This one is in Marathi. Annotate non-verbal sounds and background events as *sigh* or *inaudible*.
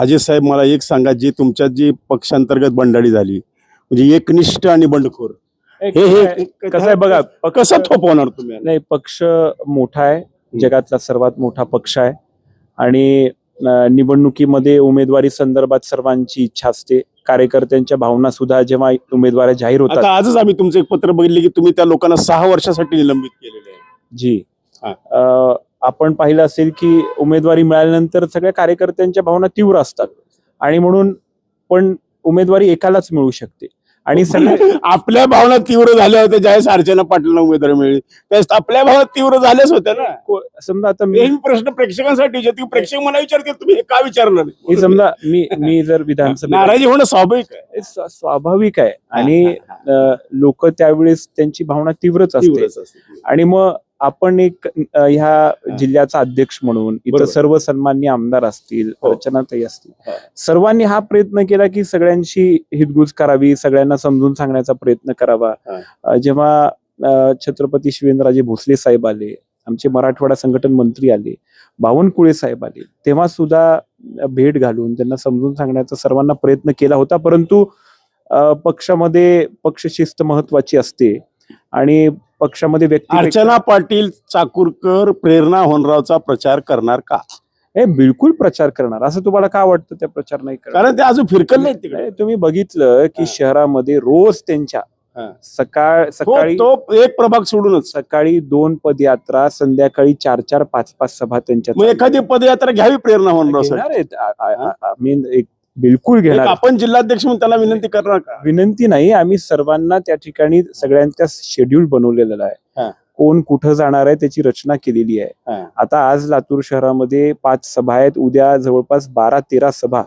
अजय साहेब मला एक सांगा जी तुमच्यात जी पक्षांतर्गत बंडाळी झाली म्हणजे एकनिष्ठ आणि बंडखोर हे हे कसं आहे बघा कसं थोपवणार तुम्ही नाही पक्ष मोठा आहे जगातला सर्वात मोठा पक्ष आहे. आणि निवडणुकीमध्ये उमेदवारी संदर्भात सर्वांची इच्छा असते. कार्यकर्त्यांच्या भावना सुद्धा जेव्हा उमेदवार जाहीर होतात आजच आम्ही तुमचं एक पत्र बघितले की तुम्ही त्या लोकांना सहा वर्षासाठी निलंबित केलेले आहे. जी. हा. आपण पाहिलं असेल की उमेदवारी मिळाल्यानंतर सगळ्या कार्यकर्त्यांच्या भावना तीव्र असतात. आणि म्हणून पण उमेदवारी एकालाच मिळू शकते. आणि सगळे *laughs* आपल्या भावना तीव्र झाल्या होत्या ज्यावेळेस अर्चना पाटीलला उमेदवारी मिळाली. त्यावेळेस आपल्या भावना तीव्र झाल्याच होत्या ना. समजा आता मी हे प्रश्न प्रेक्षकांसाठी विचारते प्रेक्षक मला विचारते तुम्ही हे का विचारणार? मी समजा मी मी जर विधानसभेत नाराजी होणं स्वाभाविक आहे. स्वा- स्वाभाविक आहे. आणि लोक त्यावेळेस त्यांची भावना तीव्रच असते. आणि मग आपण एक ह्या जिल्ह्याचा अध्यक्ष म्हणून इथं. सर्व सन्मान्य आमदार असतील हो. रचनाताई असतील. सर्वांनी हा प्रयत्न केला की सगळ्यांशी हितगुज करावी सगळ्यांना समजून सांगण्याचा प्रयत्न करावा जेव्हा छत्रपती शिवेंद्रराजे भोसले साहेब आले आमचे मराठवाडा संघटन मंत्री आले बावनकुळे साहेब आले तेव्हा सुद्धा भेट घालून त्यांना समजून सांगण्याचा सर्वांना प्रयत्न केला होता परंतु पक्षामध्ये पक्षशिस्त महत्वाची असते आणि पक्षामध्ये व्यक्ती अर्चना पाटील चाकूरकर प्रेरणा होनरावचा प्रचार करणार का? हे बिलकुल प्रचार करणार. असं तुम्हाला का वाटतं त्या प्रचार नाही करणार? कारण ते अजून फिरकल नाही तिकडे. तुम्ही बघितलं की. शहरामध्ये रोज त्यांच्या हा. सकाळ सकाळी तो एक प्रभाग सोडूनच. सकाळी दोन पदयात्रा संध्याकाळी चार चार पाच पाच सभा त्यांच्या एखादी पदयात्रा घ्यावी प्रेरणा आम्ही एक बिलकुल घेणार. आपण जिल्हाध्यक्ष म्हणून त्याला विनंती करणार का? विनंती नाही आम्ही सर्वांना त्या ठिकाणी सगळ्यांचा शेड्यूल बनवलेला. आहे. कोण कुठं जाणार आहे त्याची रचना केलेली आहे. आता आज लातूर शहरामध्ये पाच सभा आहेत उद्या जवळपास बारा तेरा सभा.